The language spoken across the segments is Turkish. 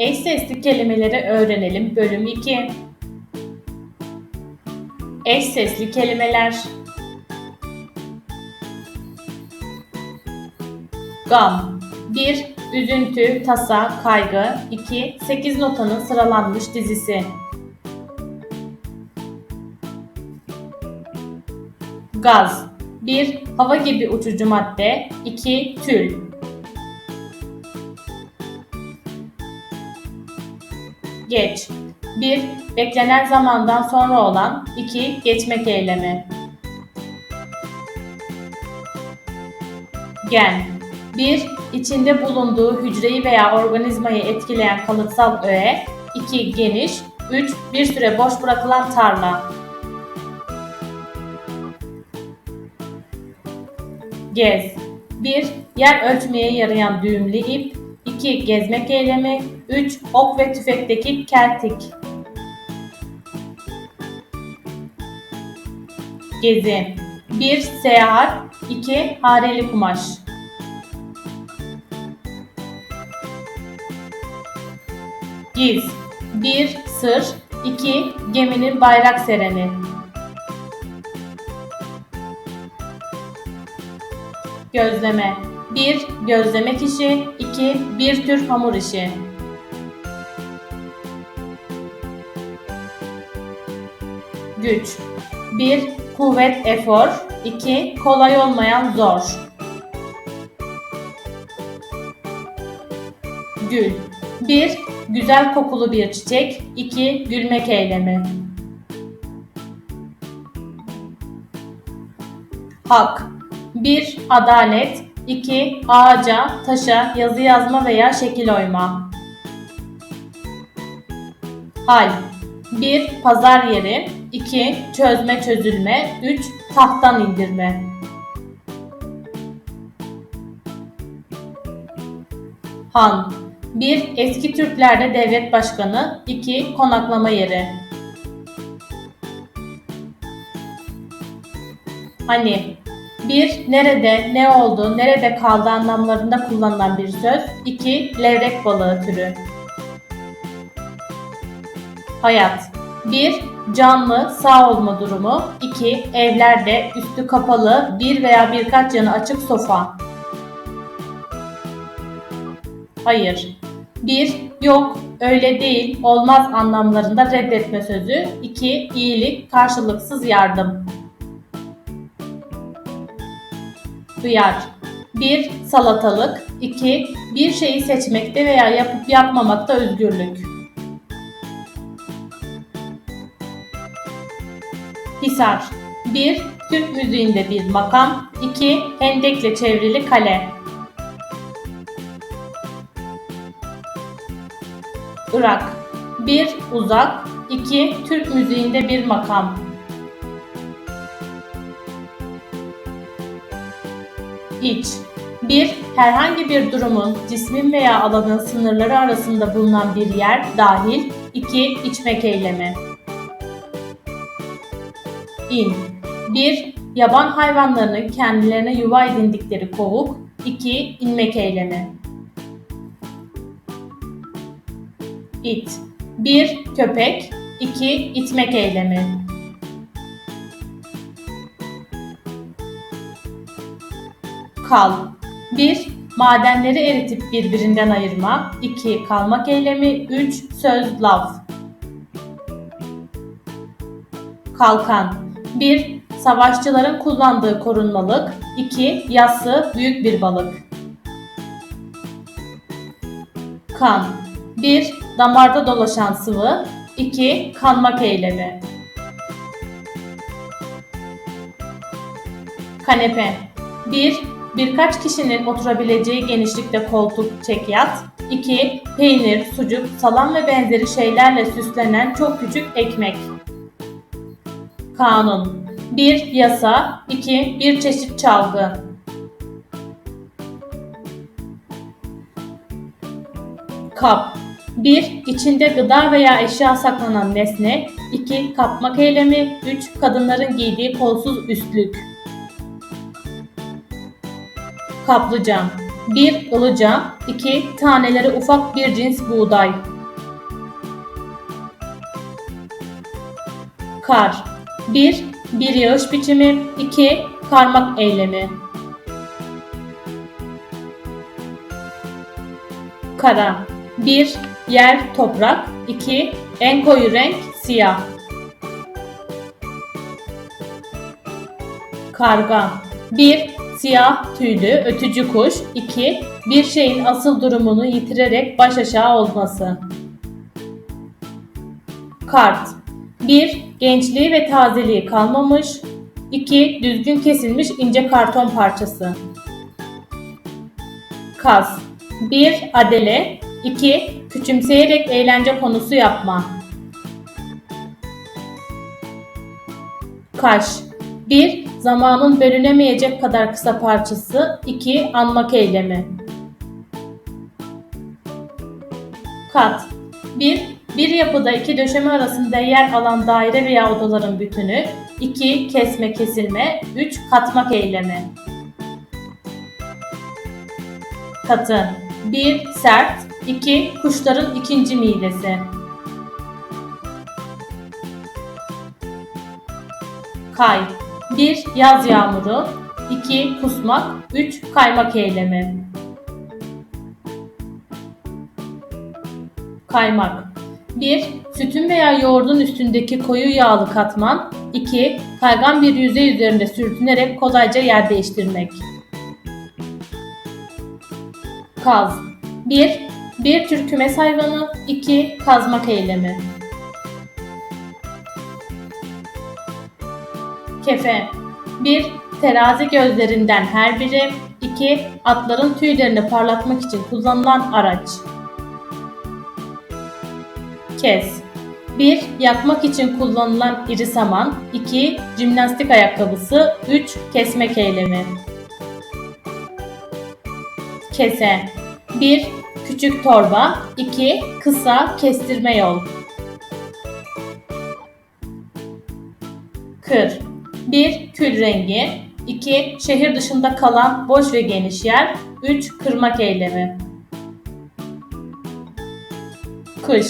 Eş sesli kelimeleri öğrenelim. Bölüm 2. Eş sesli kelimeler. Gam 1. Üzüntü, tasa, kaygı 2. 8 notanın sıralanmış dizisi Gaz 1. Hava gibi uçucu madde 2. Tül Geç 1. Beklenen zamandan sonra olan 2. Geçmek eylemi Gen 1. İçinde bulunduğu hücreyi veya organizmayı etkileyen kalıtsal öğe 2. Geniş 3. Bir süre boş bırakılan tarla Gez 1. Yer ölçmeye yarayan düğümlü ip 2. Gezmek eylemi 3. Ok ve tüfekteki keltik Gezi 1. Seyahat 2. Hareli kumaş Giz 1. Sır 2. Geminin bayrak sereni Gözleme 1. Gözlemek işi 2. Bir tür hamur işi Güç 1. Kuvvet efor 2. Kolay olmayan zor Gül 1. Güzel kokulu bir çiçek 2. Gülmek eylemi Hak 1. Adalet 2. Ağaca, taşa, yazı yazma veya şekil oyma Hal 1. Pazar yeri 2. Çözme çözülme 3. Tahttan indirme Han 1. Eski Türklerde devlet başkanı 2. Konaklama yeri Hani 1. Nerede, ne oldu, nerede kaldı anlamlarında kullanılan bir söz 2. Levrek balığı türü Hayat 1. Canlı, sağ olma durumu 2. Evlerde, üstü kapalı, bir veya birkaç yanı açık sofa Hayır 1. Yok, öyle değil, olmaz anlamlarında reddetme sözü 2. iyilik, karşılıksız yardım Duyar 1. Salatalık 2. Bir şeyi seçmekte veya yapıp yapmamakta özgürlük Hisar 1. Türk müziğinde bir makam 2. Hendekle çevrili kale Irak 1. Uzak 2. Türk müziğinde bir makam İç 1. Herhangi bir durumun, cismin veya alanın sınırları arasında bulunan bir yer dahil 2. İçmek eylemi İn 1. Yaban hayvanlarının kendilerine yuva edindikleri kovuk 2. inmek eylemi İt 1. Köpek 2. itmek eylemi Kal 1. Madenleri eritip birbirinden ayırma 2. Kalmak eylemi 3. Söz laf Kalkan 1. Savaşçıların kullandığı korunmalık 2. Yassı büyük bir balık Kan 1. Damarda dolaşan sıvı 2. Kanmak eylemi Kanepe 1. Birkaç kişinin oturabileceği genişlikte koltuk, çekyat 2. Peynir, sucuk, salam ve benzeri şeylerle süslenen çok küçük ekmek Kanun 1. Yasa 2. Bir çeşit çalgı Kap 1. İçinde gıda veya eşya saklanan nesne 2. Kapmak eylemi 3. Kadınların giydiği kolsuz üstlük Kaplıcam 1 ılıca 2 taneleri ufak bir cins buğday. Kar 1 bir yağış biçimi 2 karmak eylemi. Kara 1 yer toprak 2 en koyu renk siyah. Karga 1 siyah tüylü ötücü kuş 2 bir şeyin asıl durumunu yitirerek baş aşağı olması. Kart 1 gençliği ve tazeliği kalmamış 2 düzgün kesilmiş ince karton parçası. Kaz 1 adele 2 küçümseyerek eğlence konusu yapma. Kaş 1 zamanın bölünemeyecek kadar kısa parçası. 2 anmak eylemi. Kat. 1 bir yapıda iki döşeme arasında yer alan daire veya odaların bütünü. 2 kesme kesilme. 3 katmak eylemi. Katı. 1 sert. 2 kuşların ikinci midesi. Kay 1 yaz yağmuru 2 kusmak 3 kaymak eylemi. Kaymak 1 sütün veya yoğurdun üstündeki koyu yağlı katman 2 kaygan bir yüzey üzerinde sürtünerek kolayca yer değiştirmek. Kaz 1 bir tür kümes hayvanı 2 kazmak eylemi. Kefe 1. Terazi gözlerinden her biri 2. Atların tüylerini parlatmak için kullanılan araç. Kes 1. Yakmak için kullanılan iri saman 2. Jimnastik ayakkabısı 3. Kesmek eylemi. Kese 1. Küçük torba 2. Kısa kestirme yol. Kır 1. Kül rengi 2. Şehir dışında kalan boş ve geniş yer 3. Kırmak eylemi Kış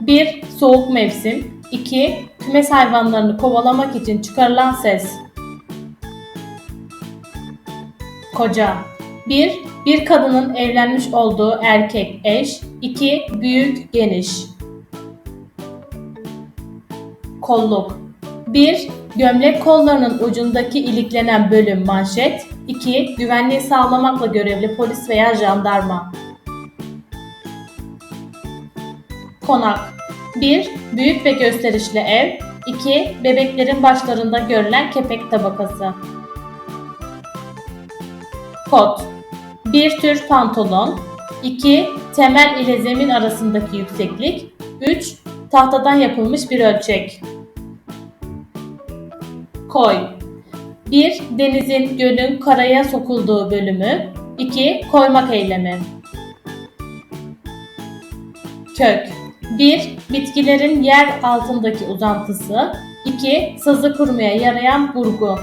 1. Soğuk mevsim 2. Kümes hayvanlarını kovalamak için çıkarılan ses Koca 1. Bir kadının evlenmiş olduğu erkek eş 2. Büyük geniş Kolluk 1. Gömlek kollarının ucundaki iliklenen bölüm manşet 2. Güvenliği sağlamakla görevli polis veya jandarma Konak 1. Büyük ve gösterişli ev 2. Bebeklerin başlarında görülen kepek tabakası Kot 1 tür pantolon 2. Temel ile zemin arasındaki yükseklik 3. Tahtadan yapılmış bir ölçek Koy 1. Denizin, gölün karaya sokulduğu bölümü 2. Koymak eylemi Kök 1. Bitkilerin yer altındaki uzantısı 2. Sazı kurmaya yarayan burgu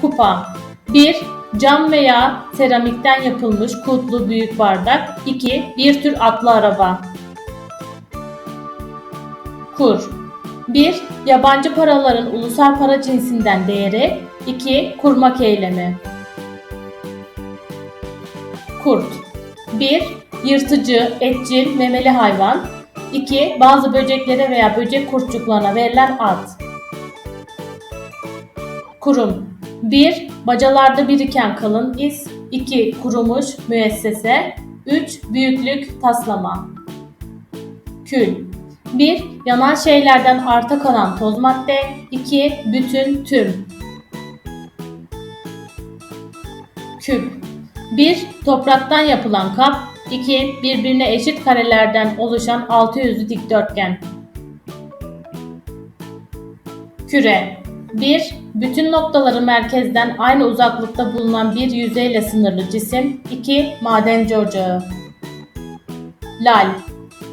Kupa 1. Cam veya seramikten yapılmış kutlu büyük bardak 2. Bir tür atlı araba Kur 1. Yabancı paraların ulusal para cinsinden değeri 2. Kurmak eylemi Kurt 1. Yırtıcı, etçil, memeli hayvan 2. Bazı böceklere veya böcek kurtçuklarına verilen ad Kurum 1. Bacalarda biriken kalın iz 2. Kurumuş müessese 3. Büyüklük taslama Kül 1. Yanan şeylerden arta kalan toz madde 2. Bütün tüm Küp 1. Topraktan yapılan kap 2. Birbirine eşit karelerden oluşan altı yüzlü dikdörtgen Küre 1. Bütün noktaları merkezden aynı uzaklıkta bulunan bir yüzeyle sınırlı cisim 2. Madenci ocağı Lal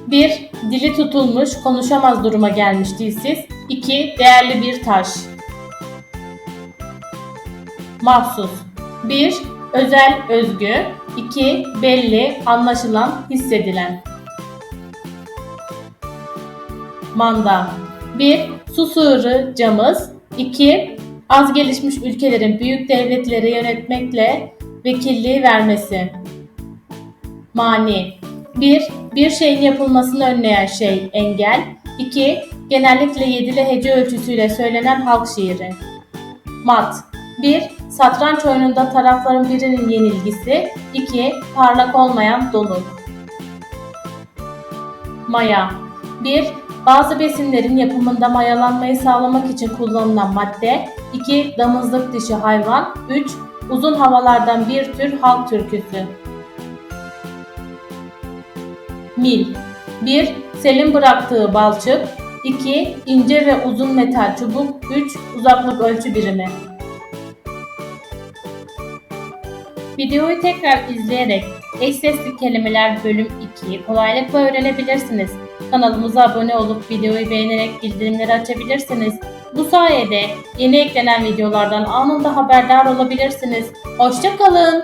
1. Dili tutulmuş, konuşamaz duruma gelmiş dilsiz 2. Değerli bir taş Mahsus 1. Özel, özgü 2. Belli, anlaşılan, hissedilen Manda 1. Su sığırı, camız 2. Az gelişmiş ülkelerin büyük devletleri yönetmekle vekilliği vermesi Mani 1. Bir şeyin yapılmasını önleyen şey engel 2. Genellikle yedili hece ölçüsüyle söylenen halk şiiri Mat 1. Satranç oyununda tarafların birinin yenilgisi 2. Parlak olmayan donuk Maya 1. Bazı besinlerin yapımında mayalanmayı sağlamak için kullanılan madde 2. Damızlık dişi hayvan 3. Uzun havalardan bir tür halk türküsü Mil 1. Selin bıraktığı balçık 2. ince ve uzun metal çubuk 3. Uzaklık ölçü birimi Videoyu tekrar izleyerek eş sesli kelimeler bölüm 2'yi kolaylıkla öğrenebilirsiniz. Kanalımıza abone olup videoyu beğenerek bildirimleri açabilirsiniz. Bu sayede yeni eklenen videolardan anında haberdar olabilirsiniz. Hoşçakalın.